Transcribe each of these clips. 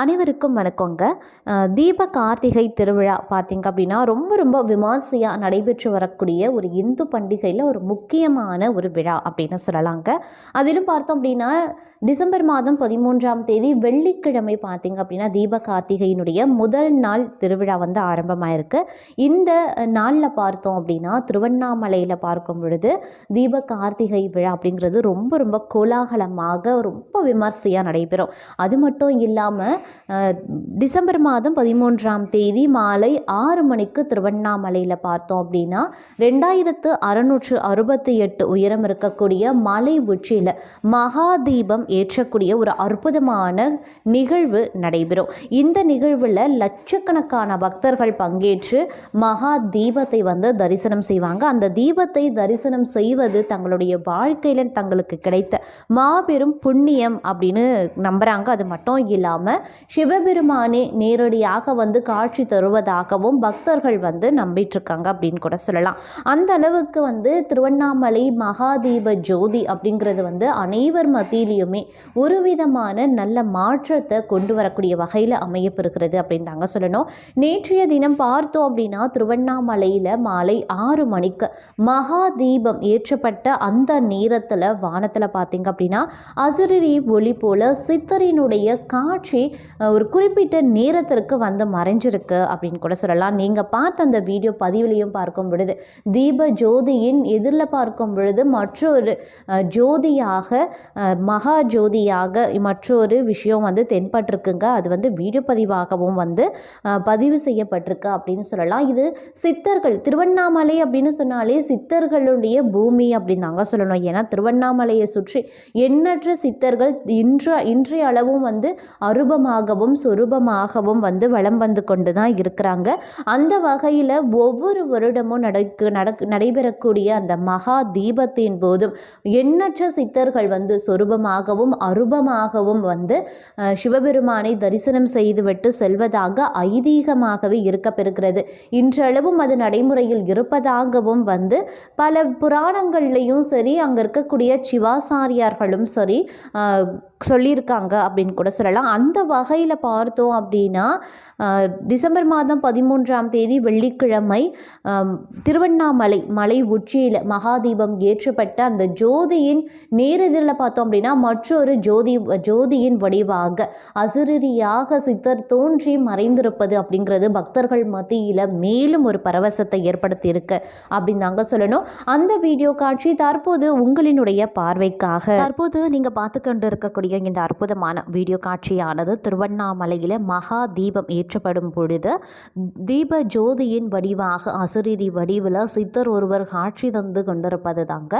அனைவருக்கும் வணக்கங்க. தீப கார்த்திகை திருவிழா பார்த்திங்க அப்படின்னா ரொம்ப ரொம்ப விமர்சையாக நடைபெற்று வரக்கூடிய ஒரு இந்து பண்டிகையில் ஒரு முக்கியமான ஒரு விழா அப்படின்னு சொல்லலாங்க. அதிலும் பார்த்தோம் அப்படின்னா டிசம்பர் மாதம் பதிமூன்றாம் தேதி வெள்ளிக்கிழமை பார்த்திங்க அப்படின்னா தீப கார்த்திகையினுடைய முதல் நாள் திருவிழா வந்து ஆரம்பமாயிருக்கு. இந்த நாளில் பார்த்தோம் அப்படின்னா திருவண்ணாமலையில் பார்க்கும் பொழுது தீப கார்த்திகை விழா அப்படிங்கிறது ரொம்ப ரொம்ப கோலாகலமாக ரொம்ப விமர்சையாக நடைபெறும். அது மட்டும் இல்லாமல் டிசம்பர் மாதம் பதிமூன்றாம் தேதி மாலை ஆறு மணிக்கு திருவண்ணாமலையில் பார்த்தோம் அப்படின்னா ரெண்டாயிரத்து அறுநூற்று அறுபத்தி எட்டு உயரம் இருக்கக்கூடிய மலை உச்சியில் மகாதீபம் ஏற்றக்கூடிய ஒரு அற்புதமான நிகழ்வு நடைபெறும். இந்த நிகழ்வில் லட்சக்கணக்கான பக்தர்கள் பங்கேற்று மகா தீபத்தை வந்து தரிசனம் செய்வாங்க. அந்த தீபத்தை தரிசனம் செய்வது தங்களுடைய வாழ்க்கையில் தங்களுக்கு கிடைத்த மாபெரும் புண்ணியம் அப்படின்னு நம்புகிறாங்க அது மட்டும் இல்லாமல் சிவபெருமானே நேரடியாக வந்து காட்சி தருவதாகவும் பக்தர்கள் வந்து நம்பிட்டு இருக்காங்க அப்படின்னு கூட சொல்லலாம். அந்த அளவுக்கு வந்து திருவண்ணாமலை மகாதீப ஜோதி அப்படிங்கிறது வந்து அனைவர் மத்தியிலையுமே ஒரு விதமான நல்ல மாற்றத்தை கொண்டு வரக்கூடிய வகையில் அமையப்பெறுகிறது அப்படின்னு தாங்க சொல்லணும். நேற்றைய தினம் பார்த்தோம் அப்படின்னா திருவண்ணாமலையில் மாலை ஆறு மணிக்கு மகா தீபம் ஏற்றப்பட்ட அந்த நேரத்தில் வானத்தில் பார்த்தீங்க அப்படின்னா அசுரரி ஒளி போல சித்தரினுடைய காட்சி ஒரு குறிப்பிட்ட நேரத்திற்கு வந்து மறைஞ்சிருக்கு அப்படின்னு கூட சொல்லலாம். நீங்கள் பார்த்த அந்த வீடியோ பதிவிலையும் பார்க்கும் பொழுது தீப ஜோதியின் எதிரில் பார்க்கும் பொழுது மற்றொரு ஜோதியாக மகா ஜோதியாக மற்றொரு விஷயம் வந்து தென்பட்டிருக்குங்க. அது வந்து வீடியோ பதிவாகவும் வந்து பதிவு செய்யப்பட்டிருக்கு அப்படின்னு சொல்லலாம். இது சித்தர்கள் திருவண்ணாமலை அப்படின்னு சொன்னாலே சித்தர்களுடைய பூமி அப்படின்னு தாங்க சொல்லணும். ஏன்னா திருவண்ணாமலையை சுற்றி எண்ணற்ற சித்தர்கள் இன்ற இன்றைய அளவும் வந்து அருபமாக அரூபமாகவும் சொரூபமாகவும் வந்து வளம் வந்து கொண்டு தான் இருக்கிறாங்க. அந்த வகையில் ஒவ்வொரு வருடமும் நடக்கு நடக்கு நடைபெறக்கூடிய அந்த மகா தீபத்தின் போதும் எண்ணற்ற சித்தர்கள் வந்து சொரூபமாகவும் அருபமாகவும் வந்து சிவபெருமானை தரிசனம் செய்துவிட்டு செல்வதாக ஐதீகமாகவே இருக்கப்பெறுகிறது. இன்றளவும் அது நடைமுறையில் இருப்பதாகவும் வந்து பல புராணங்கள்லையும் சரி அங்கே இருக்கக்கூடிய சிவாசாரியார்களும் சரி சொல்லியிருக்காங்க அப்படின்னு கூட சொல்லலாம். அந்த வகையில் பார்த்தோம் அப்படின்னா டிசம்பர் மாதம் பதிமூன்றாம் தேதி வெள்ளிக்கிழமை திருவண்ணாமலை மலை உச்சியில் மகாதீபம் ஏற்றப்பட்ட அந்த ஜோதியின் நேரெதிரில் பார்த்தோம் அப்படின்னா மற்றொரு ஜோதி ஜோதியின் வடிவாக அசுரரியாக சித்தர் தோன்றி மறைந்திருப்பது அப்படிங்கிறது பக்தர்கள் மத்தியில் மேலும் ஒரு பரவசத்தை ஏற்படுத்தியிருக்கு அப்படின்னு தாங்க சொல்லணும். அந்த வீடியோ காட்சி தற்போது உங்களினுடைய பார்வைக்காக. தற்போது நீங்கள் பார்த்து கொண்டு இருக்கக்கூடிய இந்த அற்புதமான வீடியோ காட்சியானது திருவண்ணாமலையில் மகா தீபம் ஏற்றப்படும் பொழுது தீப ஜோதியின் வடிவாக அசுரிரி வடிவில் சித்தர் ஒருவர் காட்சி தந்து கொண்டிருப்பது தாங்க.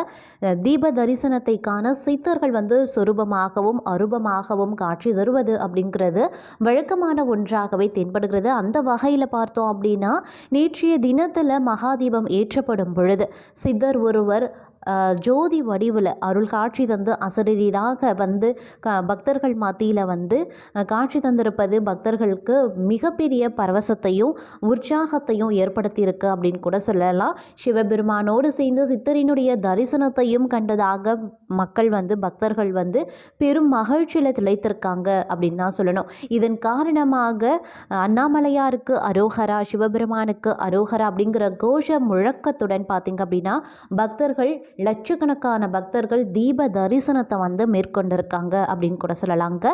தீப தரிசனத்தை காண சித்தர்கள் வந்து சொரூபமாகவும் அரூபமாகவும் காட்சி தருவது அப்படிங்கிறது வழக்கமான ஒன்றாகவே தென்படுகிறது. அந்த வகையில் பார்த்தோம் அப்படின்னா நேற்றைய தினத்தில் மகாதீபம் ஏற்றப்படும் பொழுது சித்தர் ஒருவர் ஜோதி வடிவில் அருள் காட்சி தந்து அசரீராக வந்து க பக்தர்கள் மத்தியில் வந்து காட்சி தந்திருப்பது பக்தர்களுக்கு மிகப்பெரிய பரவசத்தையும் உற்சாகத்தையும் ஏற்படுத்தியிருக்கு அப்படின்னு கூட சொல்லலாம். சிவபெருமானோடு சேர்ந்து சித்தரினுடைய தரிசனத்தையும் கண்டதாக மக்கள் வந்து பக்தர்கள் வந்து பெரும் மகிழ்ச்சியில் திளைத்திருக்காங்க அப்படின்னு தான் சொல்லணும். இதன் காரணமாக அண்ணாமலையாருக்கு அரோகரா சிவபெருமானுக்கு அரோகரா அப்படிங்கிற கோஷ முழக்கத்துடன் பார்த்திங்க அப்படின்னா பக்தர்கள் லட்சக்கணக்கான பக்தர்கள் தீப தரிசனத்தை வந்து மேற்கொண்டிருக்காங்க அப்படின்னு கூட சொல்லலாங்க.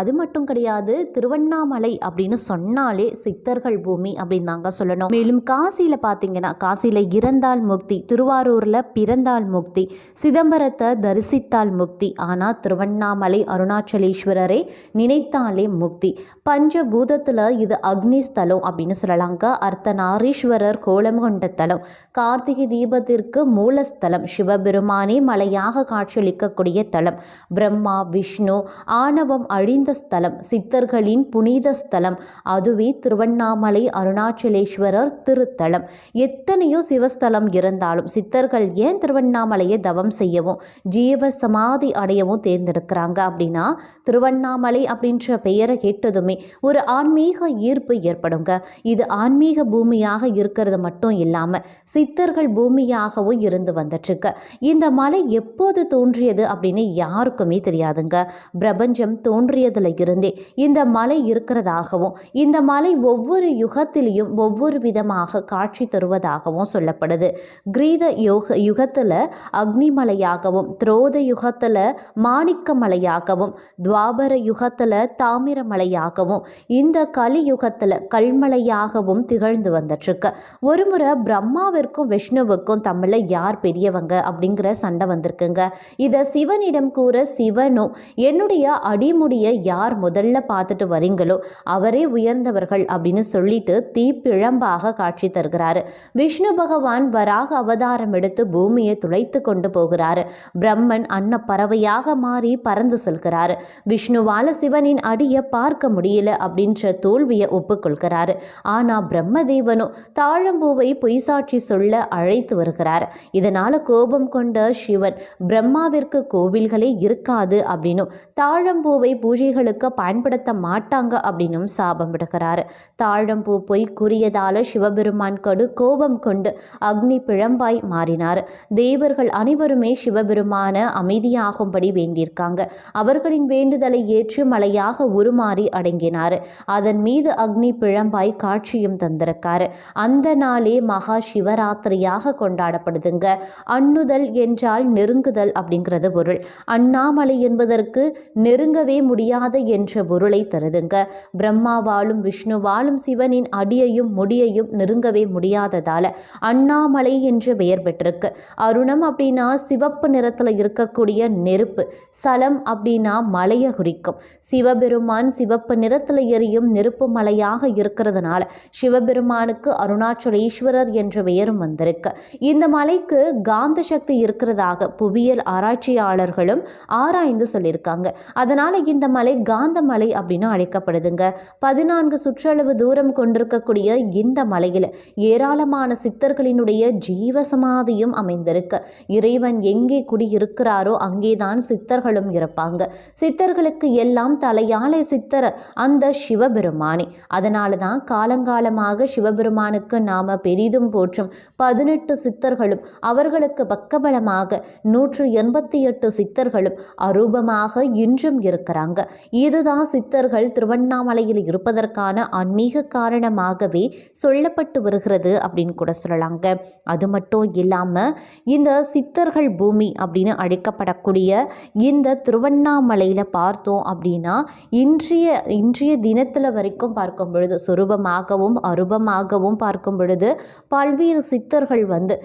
அது மட்டும் கிடையாது திருவண்ணாமலை அப்படின்னு சொன்னாலே சித்தர்கள் பூமி அப்படின்னு தாங்க சொல்லணும். மேலும் காசியில் பார்த்தீங்கன்னா காசியில் இறந்தால் முக்தி திருவாரூரில் பிறந்தால் முக்தி சிதம்பரத்தை தரிசித்தால் முக்தி ஆனால் திருவண்ணாமலை அருணாச்சலேஸ்வரரை நினைத்தாலே முக்தி. பஞ்சபூதத்தில் இது அக்னி ஸ்தலம் அப்படின்னு சொல்லலாங்க. அர்த்தநாரீஸ்வரர் கோலம் கொண்ட தலம் கார்த்திகை தீபத்திற்கு மூலஸ்தலம் சிவ சிவபெருமானே மலையாக காட்சியளிக்கக்கூடிய தலம். பிரம்மா விஷ்ணு ஆணவம் அழிந்த ஸ்தலம். சித்தர்களின் புனித ஸ்தலம். அதுவே திருவண்ணாமலை அருணாச்சலேஸ்வரர் திருத்தலம். எத்தனையோ சிவஸ்தலம் இருந்தாலும் சித்தர்கள் ஏன் திருவண்ணாமலையை தவம் செய்யவும் ஜீவ சமாதி அடையவும் தேர்ந்தெடுக்கிறாங்க அப்படின்னா திருவண்ணாமலை அப்படின்ற பெயரை கேட்டதுமே ஒரு ஆன்மீக ஈர்ப்பு ஏற்படுங்க. இது ஆன்மீக பூமியாக இருக்கிறது மட்டும் இல்லாமல் சித்தர்கள் பூமியாகவும் இருந்து வந்துட்டுருக்கு இந்த மலை எப்போது தோன்றியது அப்படின்னு யாருக்குமே தெரியாதுங்க. பிரபஞ்சம் தோன்றியதுல இருந்தே இந்த மலை இருக்கிறதாகவும் இந்த மலை ஒவ்வொரு யுகத்திலையும் ஒவ்வொரு விதமாக காட்சி தருவதாகவும் சொல்லப்படுது. கிரீத யோக யுகத்தில் அக்னிமலையாகவும் துரோத யுகத்தில் மாணிக்க மலையாகவும் துவாபர யுகத்தில் தாமிர மலையாகவும் இந்த கலியுகத்தில் கல்மலையாகவும் திகழ்ந்து வந்துட்டுருக்கு. ஒருமுறை பிரம்மாவிற்கும் விஷ்ணுவுக்கும் தமிழில் யார் பெரியவங்க அப்படிங்கிற சண்டை வந்திருக்குங்க. இதை சிவனிடம் கூற சிவனும் என்னுடைய அடிமுடியை யார் முதல்ல பார்த்துட்டு வரீங்களோ அவரே உயர்ந்தவர்கள் அப்படின்னு சொல்லிட்டு தீப்பிழம்பாக காட்சி தருகிறாரு. விஷ்ணு பகவான் வராக அவதாரம் எடுத்து பூமியை துளைத்து கொண்டு போகிறாரு. பிரம்மன் அன்ன பறவையாக மாறி பறந்து செல்கிறாரு. விஷ்ணுவால சிவனின் அடியை பார்க்க முடியல அப்படின்ற தோல்வியை ஒப்புக்கொள்கிறாரு. ஆனா பிரம்மதேவனும் தாழம்பூவை பொய்சாட்சி சொல்ல அழைத்து வருகிறார். இதனால கோபம் கோபம் கொண்ட சிவன் பிரம்மாவிற்கு கோவில்களே இருக்காது அப்படின்னும். தாழம்பூவை பூஜைகளுக்கு பயன்படுத்த மாட்டாங்க அப்படின்னும் சாபம் விடுகிறார். தாழம்பூ பொய் கூறியதால சிவபெருமான் கடு கோபம் கொண்டு அக்னி பிழம்பாய் மாறினார். தேவர்கள் அனைவருமே சிவபெருமான அமைதியாகும்படி வேண்டியிருக்காங்க. அவர்களின் வேண்டுதலை ஏற்று மலையாக உருமாறி அடங்கினார். அதன் மீது அக்னி பிழம்பாய் காட்சியும் தந்திருக்காரு. அந்த நாளே மகா சிவராத்திரியாக கொண்டாடப்படுதுங்க. அன்னு அண்ணுதல் என்றால் நெருங்குதல் அப்படிங்கிறது பொருள். அண்ணாமலை என்பதற்கு நெருங்கவே முடியாத என்ற பொருளை தருதுங்க. பிரம்மாவாலும் விஷ்ணுவாலும் சிவனின் அடியையும் முடியையும் நெருங்கவே முடியாததால அண்ணாமலை என்று பெயர் பெற்றிருக்கு. அருணம் அப்படின்னா சிவப்பு நிறத்தில் இருக்கக்கூடிய நெருப்பு. சலம் அப்படின்னா மலையை குறிக்கும். சிவபெருமான் சிவப்பு நிறத்தில் எரியும் நெருப்பு மலையாக இருக்கிறதுனால சிவபெருமானுக்கு அருணாச்சலேஸ்வரர் என்ற பெயரும் வந்திருக்கு. இந்த மலைக்கு காந்த சக்தி இருக்கிறதாக புவியியல் ஆராய்ச்சியாளர்களும் ஆராய்ந்து சொல்லியிருக்காங்க. அதனால இந்த மலை காந்த மலை அப்படின்னு அழைக்கப்படுதுங்க. பதினான்கு சுற்றளவு தூரம் கொண்டிருக்கக்கூடிய இந்த மலையில் ஏராளமான சித்தர்களினுடைய ஜீவசமாதியும் அமைந்திருக்கு. இறைவன் எங்கே குடியிருக்கிறாரோ அங்கேதான் சித்தர்களும் இருப்பாங்க சித்தர்களுக்கு எல்லாம் தலையாலை சித்தர் அந்த சிவபெருமானே. அதனால தான் காலங்காலமாக சிவபெருமானுக்கு நாம பெரிதும் போற்றும் பதினெட்டு சித்தர்களும் அவர்களுக்கு பக்கபலமாக நூற்று எண்பத்தி எட்டு சித்தர்களும் அரூபமாக இன்றும் இருக்கிறாங்க. இதுதான் சித்தர்கள் திருவண்ணாமலையில் இருப்பதற்கான ஆன்மீக காரணமாகவே சொல்லப்பட்டு வருகிறது அப்படின்னு கூட சொல்லலாங்க. அது மட்டும் இல்லாமல் இந்த சித்தர்கள் பூமி அப்படின்னு அழைக்கப்படக்கூடிய இந்த திருவண்ணாமலையில் பார்த்தோம் அப்படின்னா இன்றைய இன்றைய தினத்தில் வரைக்கும் பார்க்கும் பொழுது சுரூபமாகவும் அருபமாகவும் பார்க்கும் பொழுது பல்வேறு சித்தர்கள் வந்து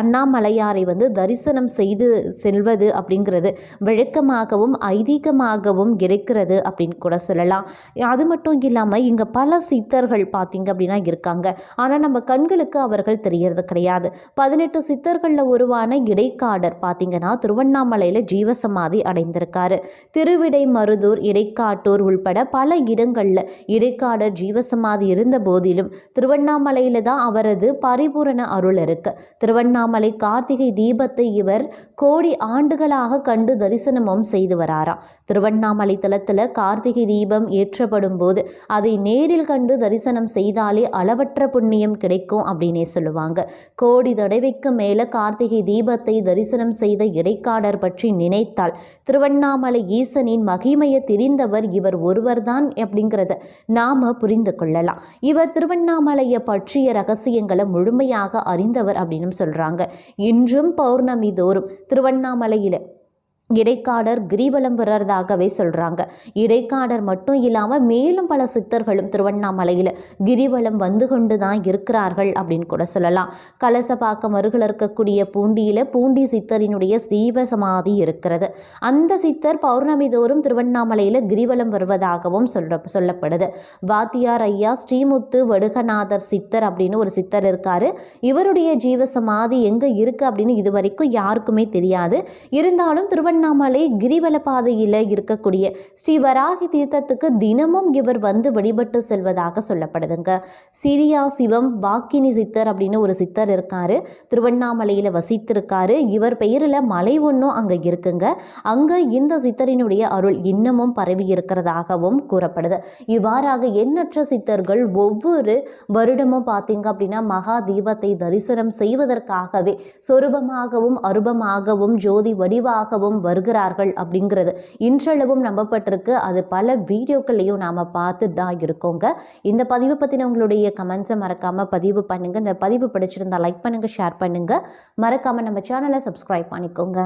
அண்ணாமலையாரை வந்து தரிசனம் செய்து செல்வது அப்படிங்கிறது வழக்கமாகவும் ஐதீகமாகவும் இருக்கிறது அப்படின்னு கூட சொல்லலாம். அது மட்டும் இல்லாமல் இங்கே பல சித்தர்கள் பார்த்திங்க அப்படின்னா இருக்காங்க. ஆனால் நம்ம கண்களுக்கு அவர்கள் தெரியறது கிடையாது. பதினெட்டு சித்தர்களில் உருவான இடைக்காடர் பார்த்திங்கன்னா திருவண்ணாமலையில் ஜீவசமாதி அடைந்திருக்காரு. திருவிடை மருதூர் இடைக்காட்டூர் உள்பட பல இடங்களில் இடைக்காடர் ஜீவசமாதி இருந்த போதிலும் திருவண்ணாமலையில் தான் அவரது பரிபூரண அருள் இருக்கு. திருவண்ணாமலை கார்த்திகை தீபத்தை இவர் கோடி ஆண்டுகளாக கண்டு தரிசனமும் செய்து வராராம் திருவண்ணாமலை தலத்தில் கார்த்திகை தீபம் ஏற்றப்படும் போது அதை நேரில் கண்டு தரிசனம் செய்தாலே அளவற்ற புண்ணியம் கிடைக்கும் அப்படின்னே சொல்லுவாங்க. கோடி தடவைக்கு மேலே கார்த்திகை தீபத்தை தரிசனம் செய்த இடைக்காடர் பற்றி நினைத்தால் திருவண்ணாமலை ஈசனின் மகிமையை தெரிந்தவர் இவர் ஒருவர்தான் அப்படிங்கிறத நாம புரிந்து கொள்ளலாம். இவர் திருவண்ணாமலையை பற்றிய ரகசியங்களை முழுமையாக அறிந்தவர் அப்படின்னு இன்றும் பௌர்ணமி தோறும் திருவண்ணாமலையில் இடைக்காடர் கிரிவலம் வர்றதாகவே சொல்கிறாங்க இடைக்காடர் மட்டும் இல்லாமல் மேலும் பல சித்தர்களும் திருவண்ணாமலையில் கிரிவலம் வந்து கொண்டு தான் இருக்கிறார்கள் அப்படின்னு கூட சொல்லலாம். கலசப்பாக்கம் அருகில் இருக்கக்கூடிய பூண்டியில் பூண்டி சித்தரினுடைய சீவசமாதி இருக்கிறது. அந்த சித்தர் பௌர்ணமி தோறும் திருவண்ணாமலையில் கிரிவலம் வருவதாகவும் சொல்ற சொல்லப்படுது. வாத்தியார் ஐயா ஸ்ரீமுத்து வடுகநாதர் சித்தர் அப்படின்னு ஒரு சித்தர் இருக்காரு. இவருடைய ஜீவ சமாதி எங்கே இருக்குது அப்படின்னு இது வரைக்கும் யாருக்குமே தெரியாது. இருந்தாலும் திருவண்ணாமலை கிரிவல பாதையில் இருக்கக்கூடிய ஸ்ரீ வராகி தீர்த்தத்துக்கு தினமும் இவர் வந்து வழிபட்டு செல்வதாக சொல்லப்படுதுங்க. சிரியா சிவம் வாக்கினி சித்தர் அப்படின்னு ஒரு சித்தர் இருக்காரு. திருவண்ணாமலையில் வசித்திருக்காரு. இவர் பெயரில் மலை ஒன்றும் அங்கே இருக்குங்க. அங்கே இந்த சித்தரினுடைய அருள் இன்னமும் பரவி இருக்கிறதாகவும் கூறப்படுது. இவ்வாறாக எண்ணற்ற சித்தர்கள் ஒவ்வொரு வருடமும் பார்த்தீங்க அப்படின்னா மகா தீபத்தை தரிசனம் செய்வதற்காகவே சொரூபமாகவும் அருபமாகவும் ஜோதி வடிவாகவும் வருகிறார்கள் அப்படிங்கிறது. இன்றளவும் நம்பப்பட்டிருக்கு. அது பல வீடியோக்கள்லையும் நாம் பார்த்து தான் இருக்கோங்க. இந்த பதிவு பற்றின உங்களுடைய கமெண்ட்ஸை மறக்காமல் பதிவு பண்ணுங்கள் இந்த பதிவு பிடிச்சிருந்தால் லைக் பண்ணுங்கள் ஷேர் பண்ணுங்கள் மறக்காமல் நம்ம சேனலை சப்ஸ்கிரைப் பண்ணிக்கோங்க.